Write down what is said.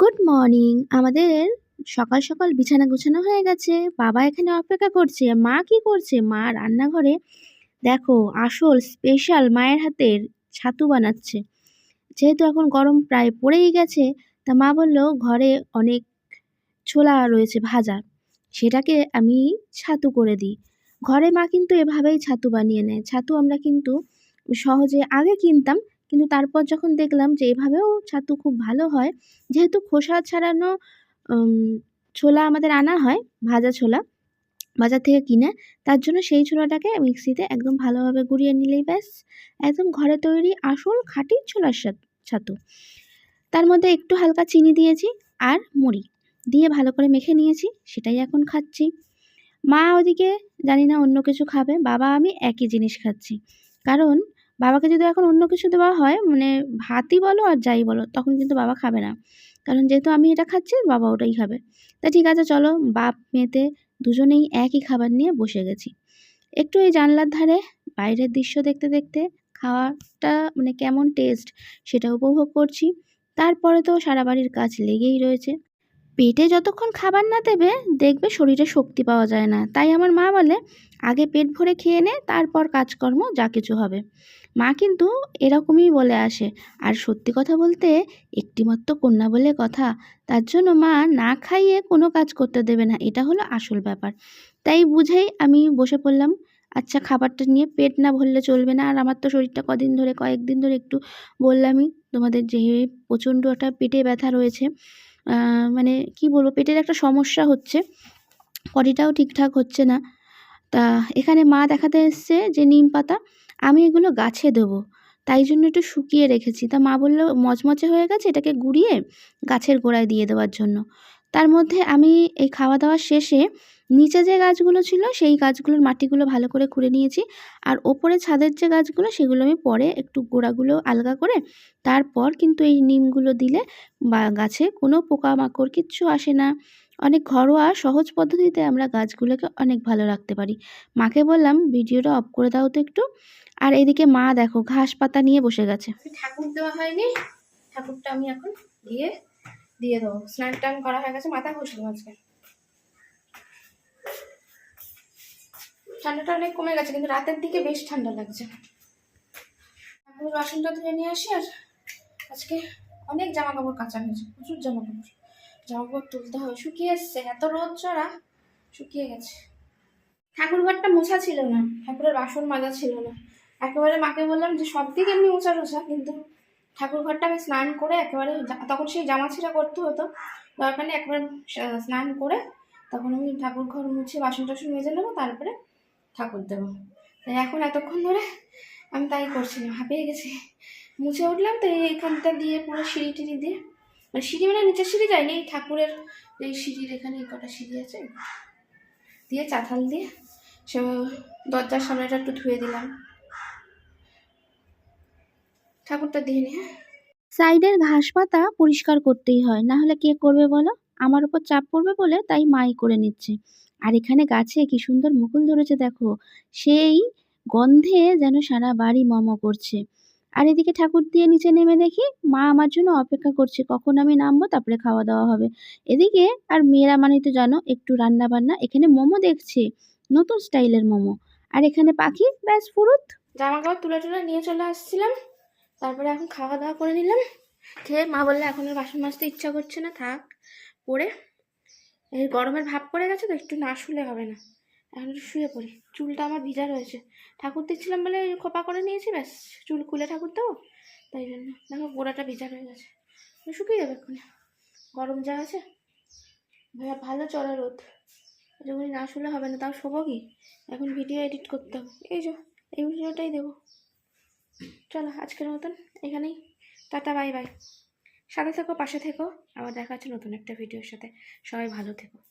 Good morning আমাদের সকাল সকাল বিছানা গোছানো হয়ে গেছে। বাবা এখানে অপেক্ষা করছে। মা কি করছে? মা রান্নাঘরে দেখো, আসল স্পেশাল মায়ের হাতের ছাতু বানাচ্ছে। যেহেতু এখন গরম প্রায় পড়েই গেছে, তা মা বলল, ঘরে অনেক ছোলা রয়েছে ভাজা। সেটাকে আমি ছাতু করে দিই। ঘরে মা কিন্তু এভাবেই ছাতু বানিয়ে নেয়। ছাতু আমরা কিন্তু সহজে আগে কিনতাম কিন্তু তারপর যখন দেখলাম যে এভাবেও ছাতু খুব ভালো হয়, যেহেতু খোসা ছাড়ানো ছোলা আমাদের আনা হয়, ভাজা ছোলা, বাজার থেকে কিনে, তার জন্য সেই ছোলাটাকে মিক্সিতে একদম ভালোভাবে গুঁড়িয়ে নিলেই ব্যাস, একদম ঘরে তৈরি আসল খাঁটি ছোলার ছাতু। তার মধ্যে একটু হালকা চিনি দিয়েছি আর মুড়ি দিয়ে ভালো করে মেখে নিয়েছি, সেটাই এখন খাচ্ছি। মা ওদিকে জানি না অন্য কিছু খাবে, বাবা আমি একই জিনিস খাচ্ছি। কারণ বাবাকে যদি এখন অন্য কিছু দেওয়া হয় মানে ভাতই বলো আর যাই বলো, তখন কিন্তু বাবা খাবে না। কারণ যেহেতু আমি এটা খাচ্ছি, বাবা ওটাই খাবে। তা ঠিক আছে, চলো বাপ মেয়েতে দুজনেই একই খাবার নিয়ে বসে গেছি। একটু এই জানলার ধারে বাইরের দৃশ্য দেখতে দেখতে খাওয়াটা মানে কেমন টেস্ট সেটা উপভোগ করছি। তারপরে তো সারা বাড়ির কাজ লেগেই রয়েছে। পেটে যতক্ষণ খাবার না দেবে, দেখবে শরীরে শক্তি পাওয়া যায় না। তাই আমার মা বলে, আগে পেট ভরে খেয়ে নে, তারপর কাজকর্ম যা কিছু হবে। মা কিন্তু এরকমই বলে আসে। আর সত্যি কথা বলতে একটিমাত্র কন্যা বলে কথা, তার জন্য মা না খাইয়ে কোনো কাজ করতে দেবে না, এটা হলো আসল ব্যাপার। তাই বুঝেই আমি বসে পড়লাম। আচ্ছা খাবারটা নিয়ে পেট না ভরলে চলবে না। আর আমার তো শরীরটা কদিন ধরে, কয়েকদিন ধরে একটু বললামই, তোমাদের যে প্রচণ্ড একটা পেটে ব্যথা রয়েছে মানে কি বলব, পেটের একটা সমস্যা হচ্ছে পটিটাও ঠিকঠাক হচ্ছে না। তা এখানে মা দেখাতে এসছে যে নিম পাতা আমি এগুলো গাছে দেবো। তাই জন্য একটু শুকিয়ে রেখেছি। তা মা বলল, মচমচে হয়ে গেছে এটাকে গুঁড়িয়ে গাছের গোড়ায় দিয়ে দেওয়ার জন্য। তার মধ্যে আমি এই খাওয়া দাওয়া শেষে নিচে যে গাছগুলো ছিল, সেই গাছগুলোর মাটিগুলো ভালো করে খুঁড়ে নিয়েছি। আর ওপরে ছাদের যে গাছগুলো, সেগুলো আমি পরে একটু গোড়াগুলো আলগা করে তারপর কিন্তু এই নিমগুলো দিলে বা গাছে কোনো পোকামাকড় কিচ্ছু আসে না। অনেক ঘরোয়া, সহজ পদ্ধতিতে আমরা গাছগুলোকে অনেক ভালো রাখতে পারি। মাকে বললাম, ভিডিওটা অফ করে দাও তো একটু। আর এদিকে মা, দেখো, ঘাস পাতা নিয়ে বসে গেছে। ঠাকুর দেওয়া হয়নি। ঠাকুরটা আমি এখন দিয়ে দিয়ে দেবো। স্নান টান করা হয়ে গেছে, মাথা ঘষলাম আজকে। ঠান্ডাটা অনেক কমে গেছে, কিন্তু রাতের দিকে বেশ ঠান্ডা লাগছে। এখন বাসনটা ধুয়ে নিয়ে আসি, আর আজকে অনেক জামা কাপড় কাঁচা হয়েছে, প্রচুর জামা কাপড় জামা তুলতে হবে শুকিয়ে এসছে, এত রোদ চড়া শুকিয়ে গেছে। ঠাকুর ঘরটা মোছা ছিল না, ঠাকুরের বাসন মাজা ছিল না। একেবারে মাকে বললাম যে, সব দিক এমনি মোছা টোছা, কিন্তু ঠাকুর ঘরটা আমি স্নান করে একেবারে তখন সেই জামা ছিঁড়া করতে হতো। দরকার নেই, একবার স্নান করে তখন আমি ঠাকুর ঘর মুছে বাসন টাসন মেজে নেব, তারপরে ঠাকুর দেবো। তাই এখন এতক্ষণ ধরে আমি তাই করছিলাম হাঁপিয়ে গেছি। মুছে উঠলাম তো এইখানটা দিয়ে পুরো সিঁড়ি টিড়ি দিয়ে মানে সিঁড়ি মানে নিচের সিঁড়ি যায়নি, এই ঠাকুরের এই সিঁড়ির এখানে কটা সিঁড়ি আছে। দিয়ে চাতাল দিয়ে সে দরজার সামনেটা একটু ধুয়ে দিলাম। ঠাকুরটা দিয়ে নি হ্যাঁ। সাইডের ঘাস পাতা পরিষ্কার করতেই হয়, না হলে কে করবে বলো? আমার উপর চাপ পড়বে বলে তাই মাই করে নিচ্ছে। আর এখানে গাছে কি সুন্দর মুকুল ধরেছে দেখো, সেই গন্ধে যেন সারা বাড়ি মম করছে। আর এদিকে ঠাকুর দিয়ে নিচে নেমে দেখি মা আমার জন্য অপেক্ষা করছে, কখন আমি নামবো তারপরে খাওয়া দাওয়া হবে। এদিকে আর মেয়েরা মানে তো জানো একটু রান্না বান্না, এখানে মোমো দেখছে, নতুন স্টাইলের মোমো। আর এখানে পাখি, ব্যাস ফুরুত। জামা কাপড় তুলে তুলে নিয়ে চলে আসছিলাম, তারপরে এখন খাওয়া দাওয়া করে নিলাম। খেয়ে মা বললে এখন আর বাসন মাজতে ইচ্ছা করছে না, থাক পরে এই গরমের ভাব পড়ে গেছে তো, একটু না শুলে হবে না। এখন শুয়ে পড়ি। চুলটা আমার ভিজা রয়েছে। ঠাকুর দিচ্ছিলাম বলে খোপা করে নিয়েছি, ব্যাস, চুল খুলে ঠাকুর দেবো। তাই জন্য দেখো গোড়াটা ভিজা হয়ে গেছে। শুকিয়ে যাবে এক্ষুনি। গরম যা আছে। ভাইয়া, ভালো চড়া রোদ। যখন না শুলে হবে না, তাও শোবো কি? এখন ভিডিও এডিট করতে হবে। এই যে, এই ভিডিওটাই দেবো। চলো, আজকের মতন এখানেই। Tata, bye bye. সাথে থেকো, পাশে থেকো। আবার দেখা হচ্ছে নতুন একটা ভিডিওর সাথে। সবাই ভালো থেকো।